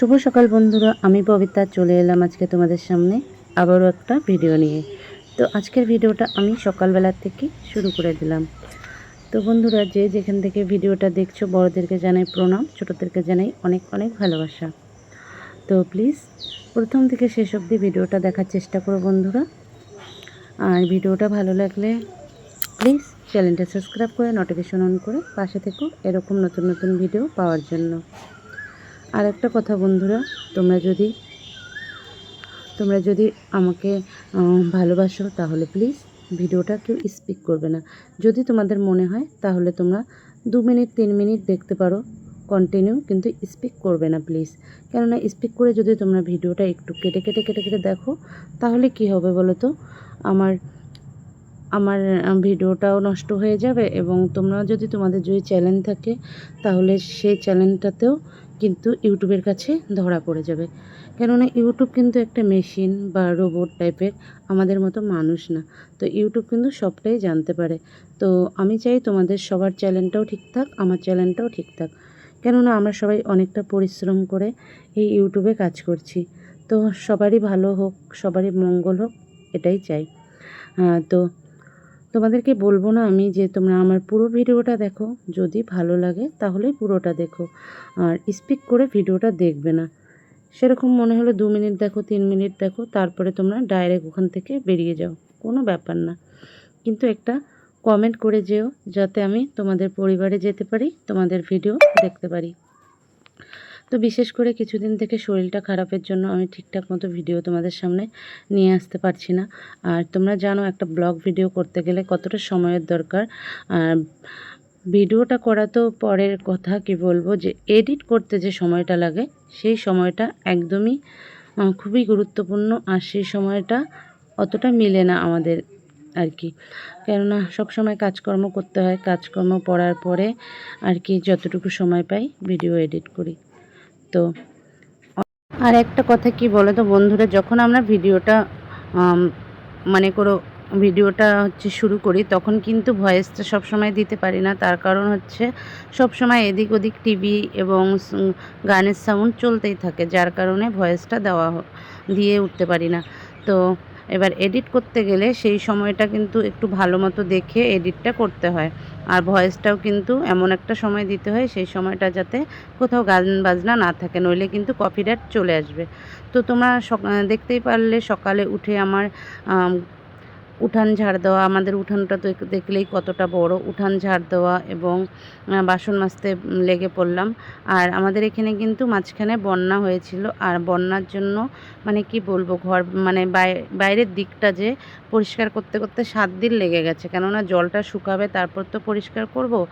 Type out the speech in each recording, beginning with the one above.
শুভ সকাল বন্ধুরা, আমি পবিত্রা চলে এলাম আজকে তোমাদের সামনে আবারও একটা ভিডিও নিয়ে। তো আজকের ভিডিওটা আমি সকালবেলার থেকে শুরু করে দিলাম। তো বন্ধুরা, যে যেখান থেকে ভিডিওটা দেখছ, বড়দেরকে জানাই প্রণাম, ছোটোদেরকে জানাই অনেক অনেক ভালোবাসা। তো প্লিজ প্রথম থেকে শেষ অবধি ভিডিওটা দেখার চেষ্টা করো বন্ধুরা। আর ভিডিওটা ভালো লাগলে প্লিজ চ্যানেলটা সাবস্ক্রাইব করে নোটিফিকেশন অন করে পাশে থেকো, এরকম নতুন নতুন ভিডিও পাওয়ার জন্য। আর একটা কথা বন্ধুরা, তোমরা যদি তোমরা যদি আমাকে ভালোবাসো তাহলে প্লিজ ভিডিওটা কেউ স্পিক করবে না। যদি তোমাদের মনে হয় তাহলে তোমরা দু মিনিট, তিন মিনিট দেখতে পারো কন্টিনিউ কিন্তু স্পিক করবে না প্লিজ কেননা স্পিক করে যদি তোমরা ভিডিওটা একটু কেটে কেটে কেটে কেটে দেখো, তাহলে কি হবে বলো তো আমার আমার ভিডিওটাও নষ্ট হয়ে যাবে এবং তোমরা যদি তোমাদের যদি চ্যানেল থাকে, তাহলে সেই চ্যানেলটাতেও কিন্তু ইউটিউবের কাছে ধরা পড়ে যাবে। কেননা ইউটিউব কিন্তু একটা মেশিন বা রোবট টাইপের আমাদের মতো মানুষ না। তো ইউটিউব কিন্তু সবটাই জানতে পারে। তো আমি চাই তোমাদের সবার চ্যানেলটাও ঠিকঠাক আমার চ্যানেলটাও ঠিকঠাক কেননা আমরা সবাই অনেকটা পরিশ্রম করে এই ইউটিউবে কাজ করছি। তো সবারই ভালো হোক, সবারই মঙ্গল হোক, এটাই চাই। তো তোমাদেরকে বলব না আমি যে তোমরা আমার পুরো ভিডিওটা দেখো। যদি ভালো লাগে তাহলেই পুরোটা দেখো। আর স্পিক করে ভিডিওটা দেখবে না। সেরকম মনে হলো দু মিনিট দেখো, তিন মিনিট দেখো, তারপরে তোমরা ডাইরেক্ট ওখান থেকে বেরিয়ে যাও। কোনো ব্যাপার না। কিন্তু একটা কমেন্ট করে যেও, যাতে আমি তোমাদের পরিবারে যেতে পারি, তোমাদের ভিডিও দেখতে পারি। তো বিশেষ করে কিছুদিন থেকে শরীরটা খারাপের জন্য আমি ঠিকঠাক মতো ভিডিও তোমাদের সামনে নিয়ে আসতে পারছি না। আর তোমরা জানো, একটা ব্লগ ভিডিও করতে গেলে কতটা সময়ের দরকার। আর ভিডিওটা করা তো পরের কথা, কি বলব, যে এডিট করতে যে সময়টা লাগে, সেই সময়টা একদমই খুবই গুরুত্বপূর্ণ। আর সেই সময়টা অতটা মিলে না আমাদের আর কি। কেননা সবসময় কাজকর্ম করতে হয়। কাজকর্ম পড়ার পরে আর কি যতটুকু সময় পাই ভিডিও এডিট করি। তো। আর একটা কথা কি বলো তো বন্ধুরা, যখন আমরা ভিডিওটা মানে করো ভিডিওটা হচ্ছে শুরু করি, তখন কিন্তু ভয়েসটা সব সময় দিতে পারি না। তার কারণ হচ্ছে সব সময় এদিক ওদিক টিভি এবং গানের সাউন্ড চলতেই থাকে, যার কারণে ভয়েসটা দেওয়া দিয়ে উঠতে পারি না। তো এবার এডিট করতে গেলে সেই সময়টা কিন্তু একটু ভালো মতো দেখে এডিটটা করতে হয়। আর ভয়েসটাও কিন্তু এমন একটা সময় দিতে হয় সেই সময়টা যাতে কোথাও গান বাজনা না থাকে নইলে কিন্তু কপিরাইট চলে আসবে। তো তোমরা দেখতেই পারলে সকালে উঠে আমার আম, উঠান ঝাড় দেওয়া, আমাদের উঠানটা তো দেখলেই কতটা বড়। উঠান ঝাড় দেওয়া এবং বাসন মাজতে লেগে পড়লাম। আর আমাদের এখানে কিন্তু মাঝখানে বন্যা হয়েছিল। আর বন্যার জন্য মানে কি বলব, ঘর মানে বাই- বাইরের দিকটা যে পরিষ্কার করতে করতে সাত দিন লেগে গেছে। কেননা জলটা শুকাবে, তারপর তো পরিষ্কার করব।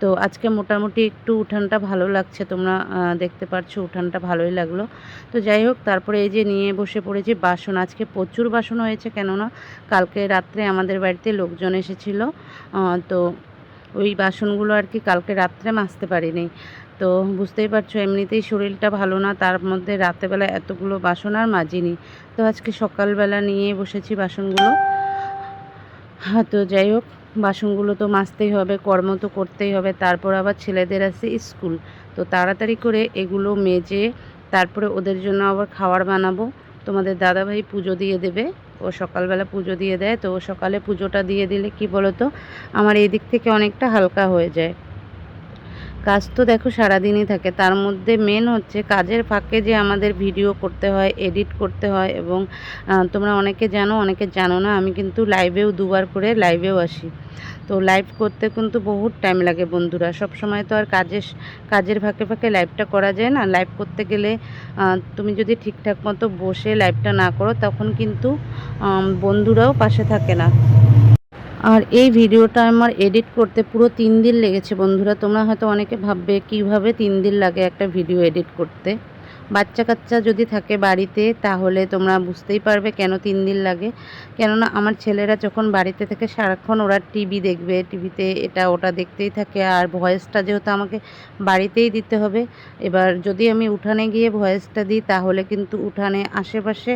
তো আজকে মোটামুটি একটু উঠানটা ভালো লাগছে। তোমরা দেখতে পাচ্ছ উঠানটা ভালোই লাগল। তো যাই হোক, তারপরে এই যে নিয়ে বসে পড়েছি বাসন। আজকে প্রচুর বাসন হয়েছে, কেননা কালকে রাত্রে আমাদের বাড়িতে লোকজন এসেছিল। তো ওই বাসনগুলো আর কি কালকে রাত্রে মাজতে পারিনি। তো বুঝতেই পারছ, এমনিতেই শরীরটা ভালো না, তার মধ্যে রাতেবেলা এতগুলো বাসন আর মাজিনি। তো আজকে সকালবেলা নিয়ে বসেছি বাসনগুলো। তো যাই হোক, বাসনগুলো তো মাজতেই হবে, কর্ম তো করতেই হবে। তারপর আবার ছেলেদের আছে স্কুল। তো তাড়াতাড়ি করে এগুলো মেজে তারপরে ওদের জন্য আবার খাবার বানাবো। তোমাদের দাদাভাই পুজো দিয়ে দেবে। ও সকালবেলা পুজো দিয়ে দেয়। তো ও সকালে পুজোটা দিয়ে দিলে কি বলো তো আমার এই দিক থেকে অনেকটা হালকা হয়ে যায়। কাজ তো দেখো সারাদিনই থাকে। তার মধ্যে মেন হচ্ছে কাজের ফাঁকে যে আমাদের ভিডিও করতে হয় এডিট করতে হয় এবং তোমরা অনেকে জানো অনেকে জানো না। আমি কিন্তু লাইভেও দুবার করে লাইভেও আসি। তো লাইভ করতে কিন্তু বহুত টাইম লাগে বন্ধুরা। সব সময় তো আর কাজের কাজের ফাঁকে ফাঁকে লাইভটা করা যায় না। লাইভ করতে গেলে তুমি যদি ঠিকঠাক মতো বসে লাইভটা না করো, তখন কিন্তু বন্ধুরাও পাশে থাকে না। আর এই ভিডিওটা আমার এডিট করতে পুরো তিন দিন লেগেছে বন্ধুরা। তোমরা হয়তো অনেকে ভাববে, কীভাবে তিন দিন লাগে একটা ভিডিও এডিট করতে? বাচ্চা কাচ্চা যদি থাকে বাড়িতে, তাহলে তোমরা বুঝতেই পারবে কেন তিন দিন লাগে। কেননা আমার ছেলেরা যখন বাড়িতে থেকে, সারাক্ষণ ওরা টিভি দেখবে। টিভিতে এটা ওটা দেখতেই থাকে। আর ভয়েসটা যেহেতু আমাকে বাড়িতেই দিতে হবে, এবার যদি আমি উঠানে গিয়ে ভয়েসটা দিই, তাহলে কিন্তু উঠানে আশেপাশে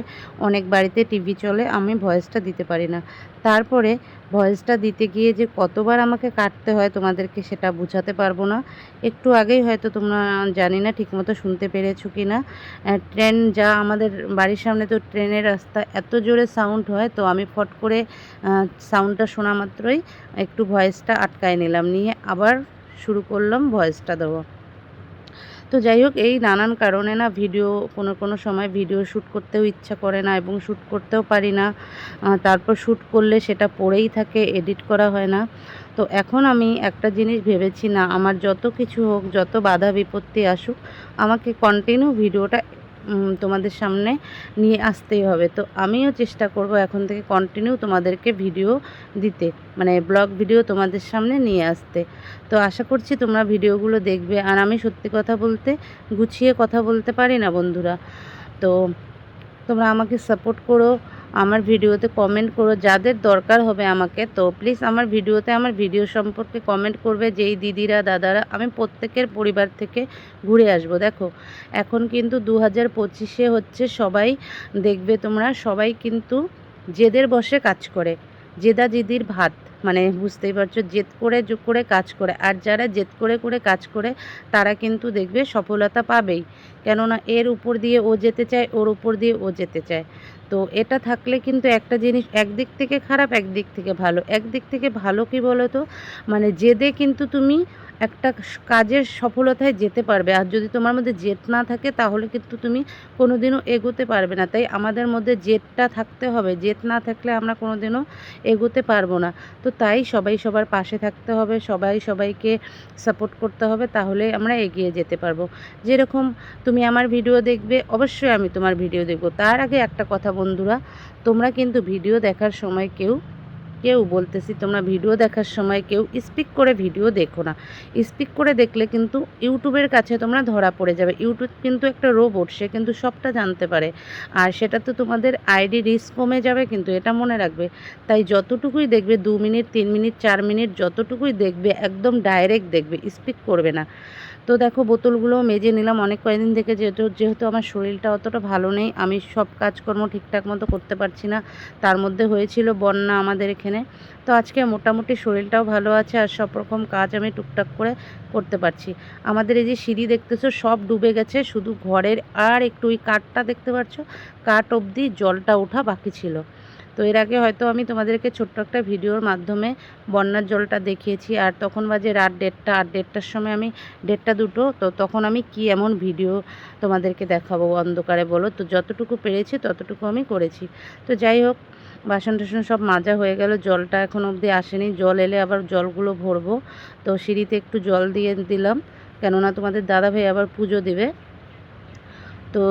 অনেক বাড়িতে টিভি চলে, আমি ভয়েসটা দিতে পারি না। তারপরে ভয়েসটা দিতে গিয়ে যে কতবার আমাকে কাটতে হয় তোমাদেরকে সেটা বোঝাতে পারব না। একটু আগেই হয়তো তোমরা জানি না ঠিকমতো শুনতে পেরেছ কি না। ট্রেন যা আমাদের বাড়ির সামনে তো ট্রেনের রাস্তা এত জোরে সাউন্ড হয়, তো আমি ফট করে সাউন্ডটা শোনা মাত্রই একটু ভয়েসটা আটকায় নিলাম। নিয়ে আবার শুরু করলাম ভয়েসটা দেওয়া। তো যাই হোক, এই নানান কারণে না ভিডিও কোনো কোনো সময় ভিডিও শ্যুট করতেও ইচ্ছা করে না এবং শ্যুট করতেও পারি না। তারপর শ্যুট করলে সেটা পড়েই থাকে এডিট করা হয় না। তো এখন আমি একটা জিনিস ভেবেছি না, আমার যত কিছু হোক, যত বাধা বিপত্তি আসুক, আমাকে কন্টিনিউ ভিডিওটা তোমাদের সামনে নিয়ে আসতেই হবে। তো আমিও চেষ্টা করব এখন থেকে কন্টিনিউ তোমাদেরকে ভিডিও দিতে মানে ব্লগ ভিডিও তোমাদের সামনে নিয়ে আসতে। তো আশা করছি তোমরা ভিডিওগুলো দেখবে। আর আমি সত্যি কথা বলতে গুছিয়ে কথা বলতে পারি না বন্ধুরা। তো তোমরা আমাকে সাপোর্ট করো। আমার ভিডিওতে কমেন্ট করো, যাদের দরকার হবে আমাকে। তো প্লিজ আমার ভিডিওতে আমার ভিডিও সম্পর্কে কমেন্ট করবে যেই দিদিরা, দাদারা। আমি প্রত্যেকের পরিবার থেকে ঘুরে আসব, দেখো। এখন কিন্তু দু হাজার পঁচিশে হচ্ছে সবাই দেখবে তোমরা, সবাই কিন্তু জেদের বসে কাজ করে। জেদা জিদির ভাত মানে বুঝতেই পারছ, জেদ করে যোগ করে কাজ করে। আর যারা জেদ করে করে কাজ করে, তারা কিন্তু দেখবে সফলতা পাবেই। কেননা এর উপর দিয়ে ও যেতে চায়, ওর উপর দিয়ে ও যেতে চায়। তো এটা থাকলে কিন্তু একটা জিনিস একদিক থেকে খারাপ, একদিক থেকে ভালো। একদিক থেকে ভালো কি বলো তো মানে জেদে কিন্তু তুমি একটা কাজের সফলতায় যেতে পারবে। আর যদি তোমার মধ্যে জেদ না থাকে, তাহলে কিন্তু তুমি কোনো দিনও এগোতে পারবে না। তাই আমাদের মধ্যে জেদটা থাকতে হবে। জেদ না থাকলে আমরা কোনো দিনও এগোতে পারব না। তো তাই সবাই সবার পাশে থাকতে হবে। সবাই সবাইকে সাপোর্ট করতে হবে। তাহলে আমরা এগিয়ে যেতে পারব। যেরকম তুমি আমার ভিডিও দেখবে, অবশ্যই আমি তোমার ভিডিও দেখব। তার আগে একটা কথা বন্ধুরা, তোমরা কিন্তু ভিডিও দেখার সময় কেউ কেউ বলতেছি, তোমরা ভিডিও দেখার সময় কেউ স্পিক করে ভিডিও দেখো না। স্পিক করে দেখলে কিন্তু ইউটিউবের কাছে তোমরা ধরা পড়ে যাবে। ইউটিউব কিন্তু একটা রোবট সে কিন্তু সবটা জানতে পারে। আর সেটা তো তোমাদের আইডি রিস্ক কমে যাবে কিন্তু এটা মনে রাখবে। তাই যতটুকুই দেখবে, দু মিনিট, তিন মিনিট, চার মিনিট, যতটুকুই দেখবে, একদম ডাইরেক্ট দেখবে স্পিক করবে না। তো দেখো বোতলগুলো মেজে নিলাম। অনেক কয়েকদিন থেকে যেহেতু যেহেতু আমার শরীরটা অতটা ভালো নেই, আমি সব কাজকর্ম ঠিকঠাক মতো করতে পারছি না। তার মধ্যে হয়েছিল বন্যা আমাদের এখানে। তো আজকে মোটামুটি শরীরটাও ভালো আছে আর সব রকম কাজ আমি টুকটাক করে করতে পারছি। আমাদের এই যে সিঁড়ি দেখতেছো, সব ডুবে গেছে। শুধু ঘরের আর একটু ওই কাঠটা দেখতে পাচ্ছ কাঠ অবধি জলটা ওঠা বাকি ছিল। তো এর আগে হয়তো আমি তোমাদেরকে ছোট্ট একটা ভিডিওর মাধ্যমে বন্যার জলটা দেখিয়েছি, আর তখন বাজে রাত দেড়টা, আর দেড়টার সময় আমি, দেড়টা দুটো, তো তখন আমি কি এমন ভিডিও তোমাদেরকে দেখাবো অন্ধকারে বলো? তো যতটুকু পেরেছি ততটুকু আমি করেছি। তো যাই হোক, বাসন টাসন সব মাজা হয়ে গেল, জলটা এখন অবধি আসেনি। জল এলে আবার জলগুলো ভরবো। তো সিঁড়িতে একটু জল দিয়ে দিলাম, কেননা তোমাদের দাদাভাই আবার পুজো দেবে। তো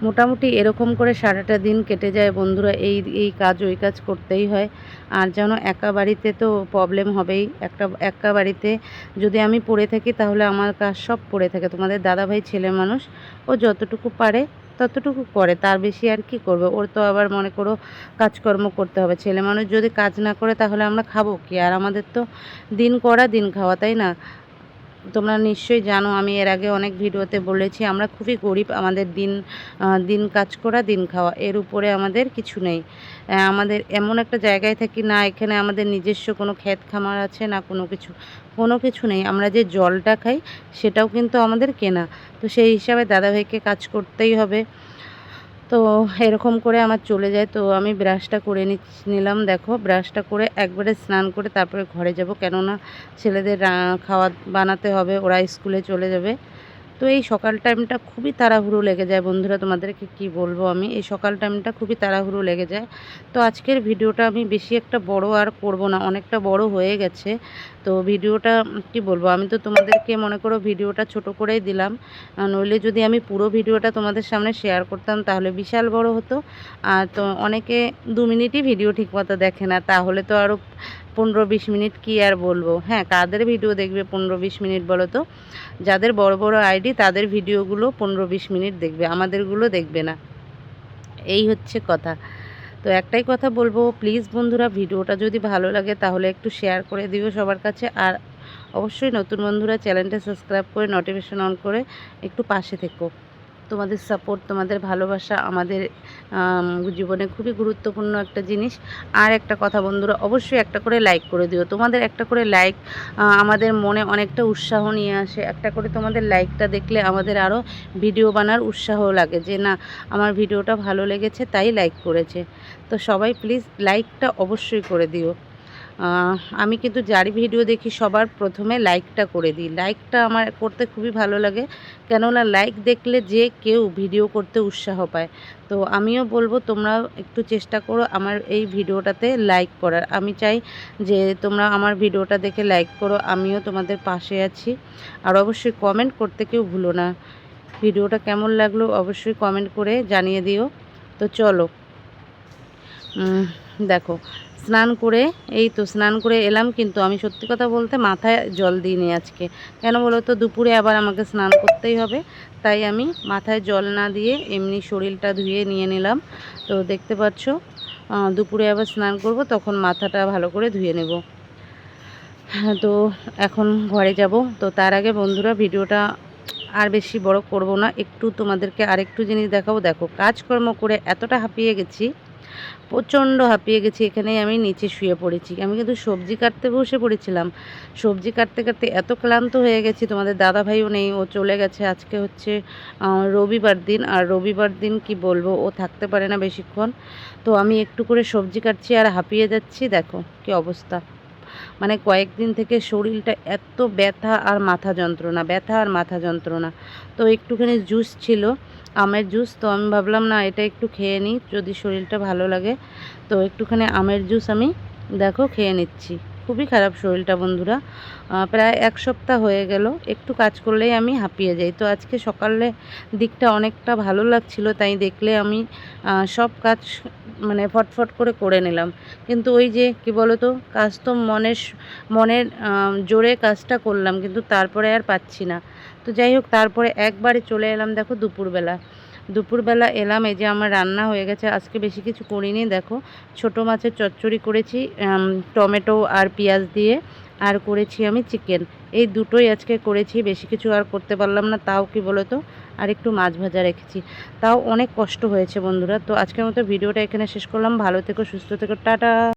মোটামুটি এরকম করে সারাটা দিন কেটে যায় বন্ধুরা, এই এই কাজ ওই কাজ করতেই হয়। আর যেন একা বাড়িতে তো প্রবলেম হবেই। একটা, একা বাড়িতে যদি আমি পড়ে থাকি তাহলে আমার কাজ সব পড়ে থাকে। তোমাদের দাদাভাই ছেলে মানুষ, ও যতটুকু পারে ততটুকু করে, তার বেশি আর কি করবে? ওর তো আবার মনে করো কাজকর্ম করতে হবে। ছেলে মানুষ যদি কাজ না করে তাহলে আমরা খাব কি? আর আমাদের তো দিন করা, দিন খাওয়া, তাই না? তোমরা নিশ্চয়ই জানো, আমি এর আগে অনেক ভিডিওতে বলেছি, আমরা খুবই গরিব, আমাদের দিন দিন কাজ করা, দিন খাওয়া, এর উপরে আমাদের কিছু নেই। আমাদের এমন একটা জায়গায় থাকি না, এখানে আমাদের নিজস্ব কোনো ক্ষেত খামার আছে না কোনো কিছু কোনো কিছু নেই, আমরা যে জলটা খাই সেটাও কিন্তু আমাদের কেনা। তো সেই হিসাবে দাদাভাইকে কাজ করতেই হবে। তো এরকম করে আমার চলে যায়। তো আমি ব্রাশটা করে নিলাম, দেখো ব্রাশটা করে একবারে স্নান করে তারপরে ঘরে যাব। কেননা ছেলেদের খাওয়া বানাতে হবে, ওরা স্কুলে চলে যাবে। তো এই সকাল টাইমটা খুবই তাড়াহুড়ো লেগে যায়। বন্ধুরা, তোমাদেরকে কি বলব আমি? এই সকাল টাইমটা খুবই তাড়াহুড়ো লেগে যায়। তো আজকের ভিডিওটা আমি বেশি একটা বড় আর করব না, অনেকটা বড় হয়ে গেছে। তো ভিডিওটা, কি বলব, আমি তো তোমাদেরকে মনে করো ভিডিওটা ছোট করেই দিলাম। নইলে যদি আমি পুরো ভিডিওটা তোমাদের সামনে শেয়ার করতাম, তাহলে বিশাল বড় হতো। আর তো অনেকে দু মিনিটই ভিডিও ঠিকমতো দেখে না, তাহলে তো আরও পনেরো বিশ মিনিট কি আর বলব? হ্যাঁ কাদের ভিডিও দেখবে পনেরো বিশ মিনিট বলো তো? যাদের বড় বড় আইডি, তাদের ভিডিওগুলো পনেরো বিশ মিনিট দেখবে, আমাদেরগুলো দেখবে না। এই হচ্ছে কথা। তো একটাই কথা বলব প্লিজ বন্ধুরা ভিডিওটা যদি ভালো লাগে তাহলে একটু শেয়ার করে দিও সবার কাছে। আর অবশ্যই নতুন বন্ধুরা চ্যানেলটা সাবস্ক্রাইব করে নোটিফিকেশন অন করে একটু পাশে থেকো। তোমাদের সাপোর্ট তোমাদের ভালোবাসা আমাদের জীবনে খুবই গুরুত্বপূর্ণ একটা জিনিস। আর একটা কথা বন্ধুরা, অবশ্যই একটা করে লাইক করে দিও। তোমাদের একটা করে লাইক আমাদের মনে অনেকটা উৎসাহ নিয়ে আসে। একটা করে তোমাদের লাইকটা দেখলে আমাদের আরও ভিডিও বানার উৎসাহ লাগে যে, না, আমার ভিডিওটা ভালো লেগেছে, তাই লাইক করেছে। তো সবাই প্লিজ লাইকটা অবশ্যই করে দিও। আমি কিন্তু যারই ভিডিও দেখি সবার প্রথমে লাইকটা করে দিই। লাইকটা আমার করতে খুবই ভালো লাগে। কেননা লাইক দেখলে যে কেউ ভিডিও করতে উৎসাহ পায়। তো আমিও বলব, তোমরা একটু চেষ্টা করো আমার এই ভিডিওটাতে লাইক করার। আমি চাই যে তোমরা আমার ভিডিওটা দেখে লাইক করো, আমিও তোমাদের পাশে আছি। আর অবশ্যই কমেন্ট করতে কেউ ভুলো না। ভিডিওটা কেমন লাগল অবশ্যই কমেন্ট করে জানিয়ে দিও। তো চলো। দেখো স্নান করে, এই তো স্নান করে এলাম, কিন্তু আমি সত্যি কথা বলতে মাথায় জল দিইনি আজকে। কেন বলো তো? দুপুরে আবার আমাকে স্নান করতেই হবে। তাই আমি মাথায় জল না দিয়ে এমনি শরীরটা ধুয়ে নিয়ে নিলাম। তো দেখতে পাচ্ছ দুপুরে আবার স্নান করব, তখন মাথাটা ভালো করে ধুয়ে নেব। হ্যাঁ তো এখন ঘরে যাব। তো তার আগে বন্ধুরা, ভিডিওটা আর বেশি বড় করব না। একটু তোমাদেরকে আরেকটু জিনিস দেখাবো। দেখো, কাজকর্ম করে এতটা হাঁপিয়ে গেছি। প্রচণ্ড হাঁপিয়ে গেছি, এখানেই আমি নিচে শুয়ে পড়েছি। আমি কিন্তু সবজি কাটতে বসে পড়েছিলাম। সবজি কাটতে কাটতে এত ক্লান্ত হয়ে গেছি, তোমাদের দাদা ভাইও নেই, ও চলে গেছে আজকে হচ্ছে রবিবার দিন। আর রবিবার দিন কি বলব, ও থাকতে পারে না বেশিক্ষণ। তো আমি একটু করে সবজি কাটছি আর হাঁপিয়ে যাচ্ছি, দেখো কি অবস্থা। মানে কয়েকদিন থেকে শরীরটা এত ব্যথা আর মাথা যন্ত্রণা, ব্যথা আর মাথা যন্ত্রণা। তো একটুখানি জুস ছিল আমের জুস, তো আমি ভাবলাম, না, এটা একটু খেয়ে নিই, যদি শরীরটা ভালো লাগে। তো একটুখানি আমের জুস আমি, দেখো, খেয়ে নিচ্ছি। খুবই খারাপ শরীরটা, বন্ধুরা। প্রায় এক সপ্তাহ হয়ে গেল, একটু কাজ করলেই আমি হাঁপিয়ে যাই। তো আজকে সকালে দিকটা অনেকটা ভালো লাগছিল, তাই দেখলে আমি সব কাজ মানে ফটফট করে করে নিলাম। কিন্তু ওই যে, কি বলো তো কাজ তো মনের মনের জোরে কাজটা করলাম, কিন্তু তারপরে আর পাচ্ছি না। তো যাই হোক, তারপরে একবারে চলে এলাম দেখো দুপুরবেলা। দুপুরবেলা এলাম, এই যে আমার রান্না হয়ে গেছে। আজকে বেশি কিছু করিনি, দেখো ছোট মাছের চচ্চড়ি করেছি টমেটো আর পেঁয়াজ দিয়ে, আর করেছি আমি চিকেন। এই দুটোই আজকে করেছি, বেশি কিছু আর করতে পারলাম না, তাও কি বলো তো আর একটু মাছ ভাজা রেখেছি। তাও অনেক কষ্ট হয়েছে বন্ধুরা, তো আজকের মতো ভিডিওটা এখানে শেষ করলাম। ভালো থেকো, সুস্থ থেকো, টাটা।